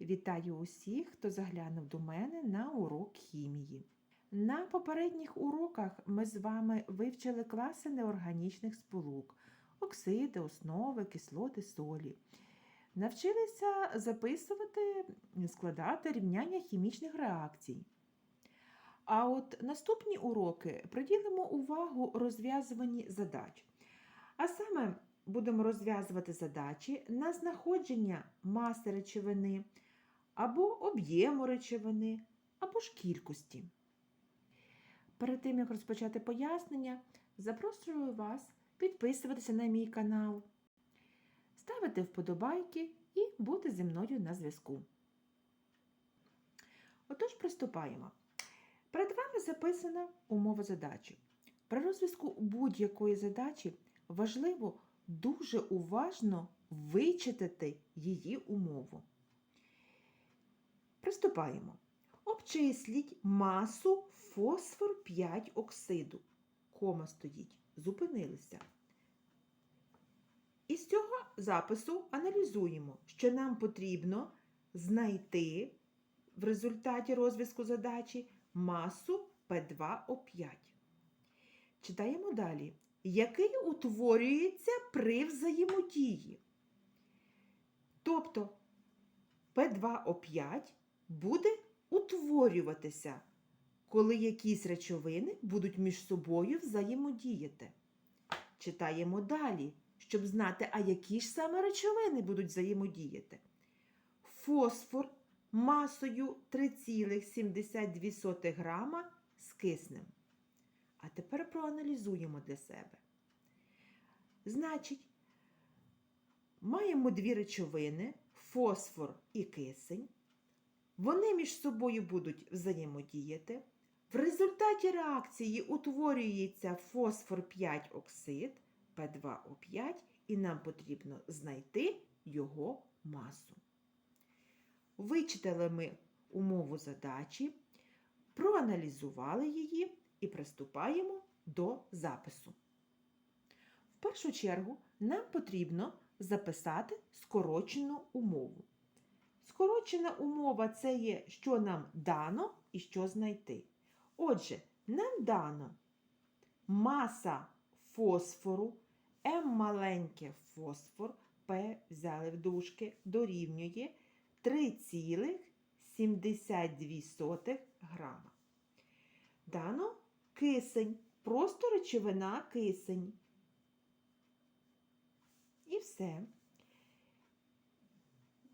Вітаю усіх, хто заглянув до мене на урок хімії. На попередніх уроках ми з вами вивчили класи неорганічних сполук, оксиди, основи, кислоти, солі. Навчилися записувати, складати рівняння хімічних реакцій. А от наступні уроки приділимо увагу розв'язуванні задач. А саме будемо розв'язувати задачі на знаходження маси речовини, або об'єму речовини, або ж кількості. Перед тим, як розпочати пояснення, запрошую вас підписуватися на мій канал, ставити вподобайки і бути зі мною на зв'язку. Отож, приступаємо. Перед вами записана умова задачі. При розв'язку будь-якої задачі важливо дуже уважно вичитати її умову. Приступаємо. Обчисліть масу фосфор 5 оксиду. Кома стоїть. Зупинилися. Із цього запису аналізуємо, що нам потрібно знайти в результаті розв'язку задачі масу P2O5. Читаємо далі. Який утворюється при взаємодії? Тобто P2O5 буде утворюватися, коли якісь речовини будуть між собою взаємодіяти. Читаємо далі, щоб знати, а які ж саме речовини будуть взаємодіяти. Фосфор масою 3,72 грама з киснем. А тепер проаналізуємо для себе. Значить, маємо дві речовини фосфор і кисень. Вони між собою будуть взаємодіяти. В результаті реакції утворюється фосфор 5 оксид P2O5, і нам потрібно знайти його масу. Вичитали ми умову задачі, проаналізували її і приступаємо до запису. В першу чергу нам потрібно записати скорочену умову. Скорочена умова це є, що нам дано і що знайти. Отже, нам дано маса фосфору, М маленьке фосфор, П взяли в дужки, дорівнює 3,72 грама. Дано кисень, просто речовина кисень. І все.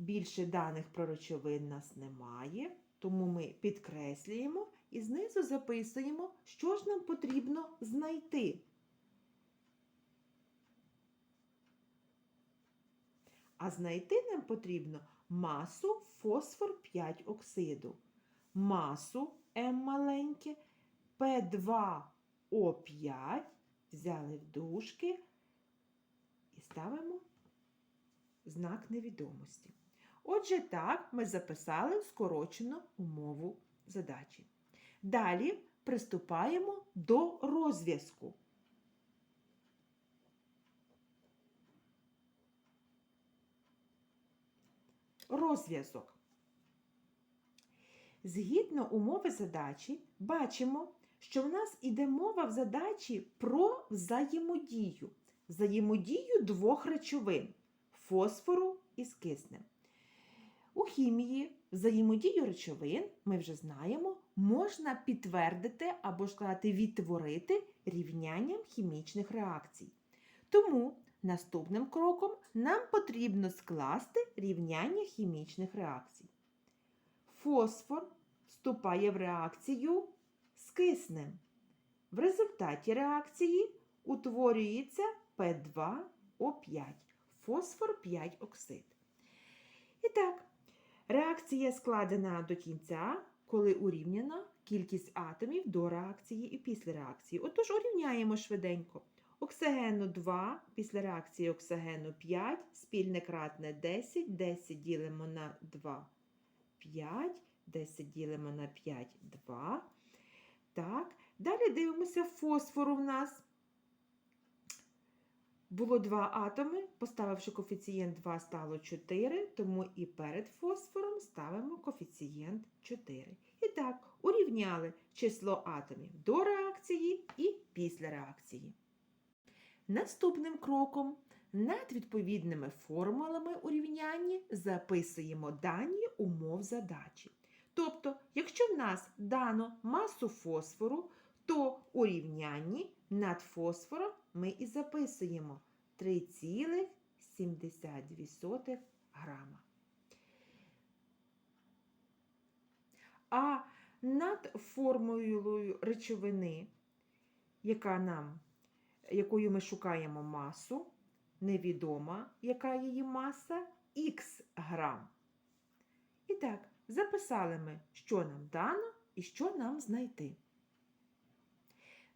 Більше даних про речовин нас немає, тому ми підкреслюємо і знизу записуємо, що ж нам потрібно знайти. А знайти нам потрібно масу фосфор 5 оксиду, масу М маленьке, P2O5, взяли в дужки і ставимо знак невідомості. Отже, так, ми записали скорочену умову задачі. Далі приступаємо до розв'язку. Розв'язок. Згідно умови задачі, бачимо, що в нас іде мова в задачі про взаємодію. Взаємодію двох речовин фосфору із киснем. У хімії взаємодію речовин, ми вже знаємо, можна підтвердити або ж сказати відтворити рівнянням хімічних реакцій. Тому наступним кроком нам потрібно скласти рівняння хімічних реакцій. Фосфор вступає в реакцію з киснем. В результаті реакції утворюється P2O5 фосфор 5 оксид. І так, реакція складена до кінця, коли урівняна кількість атомів до реакції і після реакції. Отож, урівняємо швиденько. Оксигену 2, після реакції оксигену 5, спільне кратне 10, 10 ділимо на 2, 5, 10 ділимо на 5, 2. Так, далі дивимося фосфору в нас. Було два атоми, поставивши коефіцієнт 2, стало 4, тому і перед фосфором ставимо коефіцієнт 4. І так, урівняли число атомів до реакції і після реакції. Наступним кроком над відповідними формулами урівняння записуємо дані умов задачі. Тобто, якщо в нас дано масу фосфору, то у рівнянні над фосфором ми і записуємо 3,72 грама. А над формулою речовини, яка нам, якою ми шукаємо масу, невідома, яка її маса, х грам. І так, записали ми, що нам дано і що нам знайти.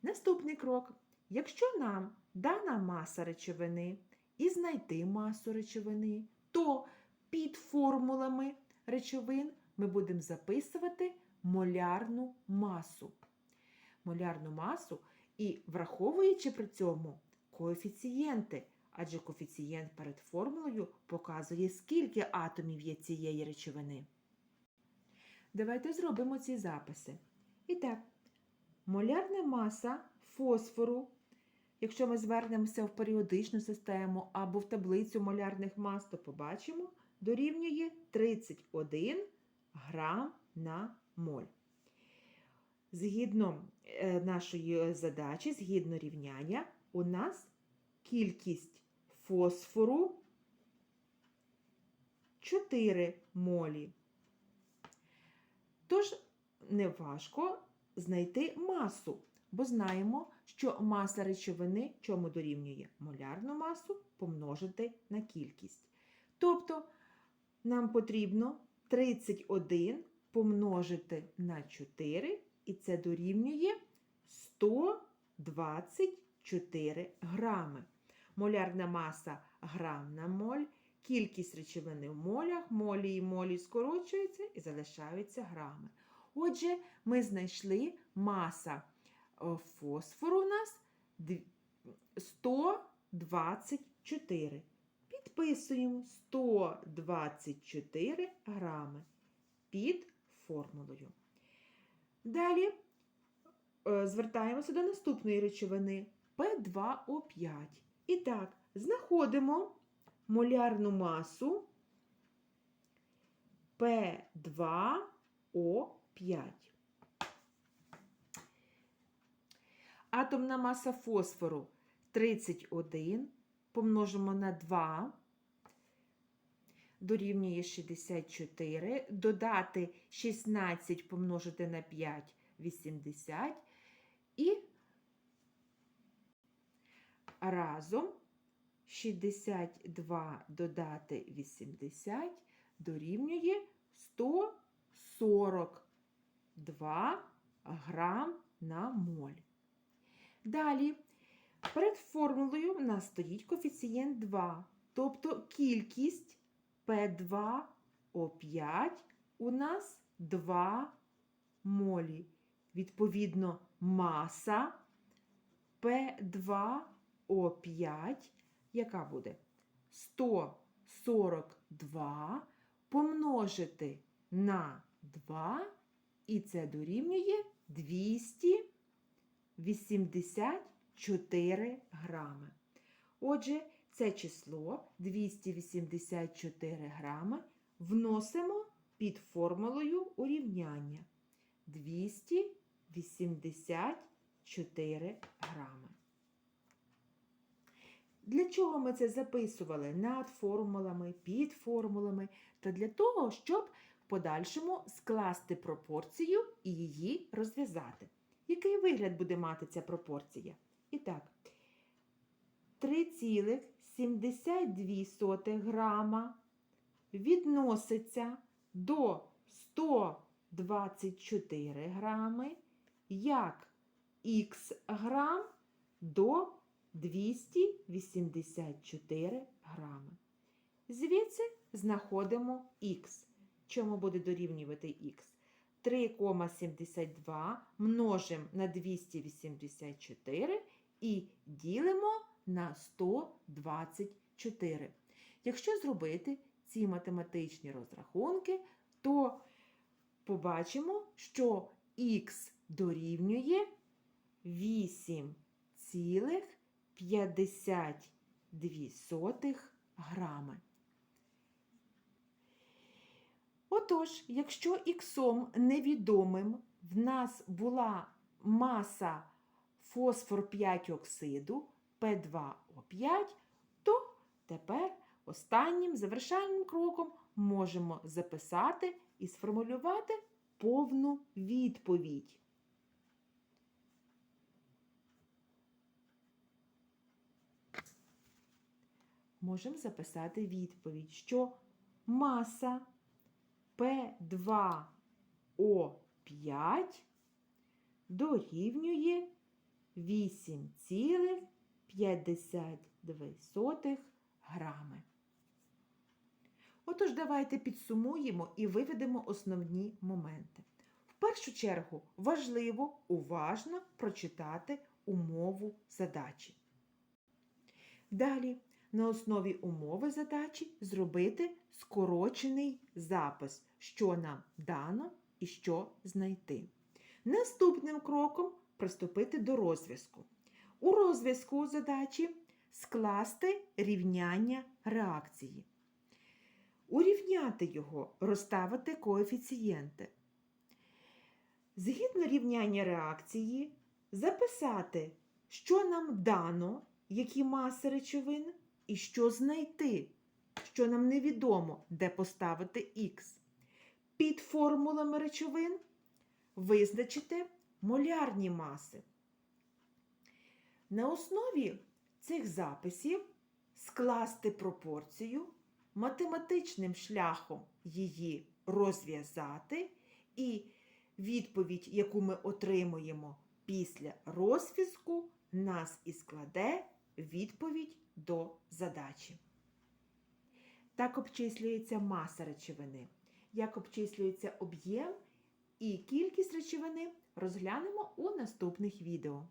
Наступний крок. Якщо нам дана маса речовини і знайти масу речовини, то під формулами речовин ми будемо записувати молярну масу. Молярну масу і враховуючи при цьому коефіцієнти, адже коефіцієнт перед формулою показує, скільки атомів є цієї речовини. Давайте зробимо ці записи. І так, молярна маса фосфору, якщо ми звернемося в періодичну систему або в таблицю молярних мас, то побачимо, дорівнює 31 грам на моль. Згідно е, нашої задачі, згідно рівняння, у нас кількість фосфору 4 молі. Тож неважко знайти масу, бо знаємо, що маса речовини чому дорівнює молярну масу помножити на кількість. Тобто нам потрібно 31 помножити на 4, і це дорівнює 124 грами. Молярна маса грам на моль, кількість речовини в молях, молі і молі скорочуються і залишаються грами. Отже, ми знайшли маса фосфору у нас 124. Підписуємо 124 грами під формулою. Далі е, звертаємося до наступної речовини P2O5. І так, знаходимо молярну масу P2O5. Атомна маса фосфору 31 помножимо на 2 дорівнює 64, додати 16 помножити на 5 80 і разом 62 додати 80 дорівнює 142 грам на моль. Далі, перед формулою в нас стоїть коефіцієнт 2, тобто кількість P2O5 у нас 2 молі. Відповідно, маса P2O5, яка буде 142 помножити на 2, і це дорівнює 284 грами. Отже, це число 284 грами вносимо під формулою урівняння 284 грами. Для чого ми це записували над формулами, під формулами? Та для того, щоб в подальшому скласти пропорцію і її розв'язати. Який вигляд буде мати ця пропорція? І так, 3,72 грама відноситься до 124 грами, як х грам до 284 грами. Звідси знаходимо х. Чому буде дорівнювати х? 3,72 множимо на 284 і ділимо на 124. Якщо зробити ці математичні розрахунки, то побачимо, що х дорівнює 8,52 грами. Отож, якщо іксом невідомим в нас була маса фосфор 5 оксиду P2O5, то тепер останнім завершальним кроком можемо записати і сформулювати повну відповідь. Можемо записати відповідь, що маса P2O5 дорівнює 8,52 грами. Отож, давайте підсумуємо і виведемо основні моменти. В першу чергу важливо уважно прочитати умову задачі. Далі, на основі умови задачі зробити скорочений запис, що нам дано і що знайти. Наступним кроком приступити до розв'язку. У розв'язку задачі скласти рівняння реакції. Урівняти його, розставити коефіцієнти. Згідно рівняння реакції, записати, що нам дано, які маси речовин, і що знайти, що нам невідомо, де поставити х. Під формулами речовин визначити молярні маси. На основі цих записів скласти пропорцію, математичним шляхом її розв'язати, і відповідь, яку ми отримуємо після розв'язку, нас і складе відповідь до задачі. Так обчислюється маса речовини. Як обчислюється об'єм і кількість речовини, розглянемо у наступних відео.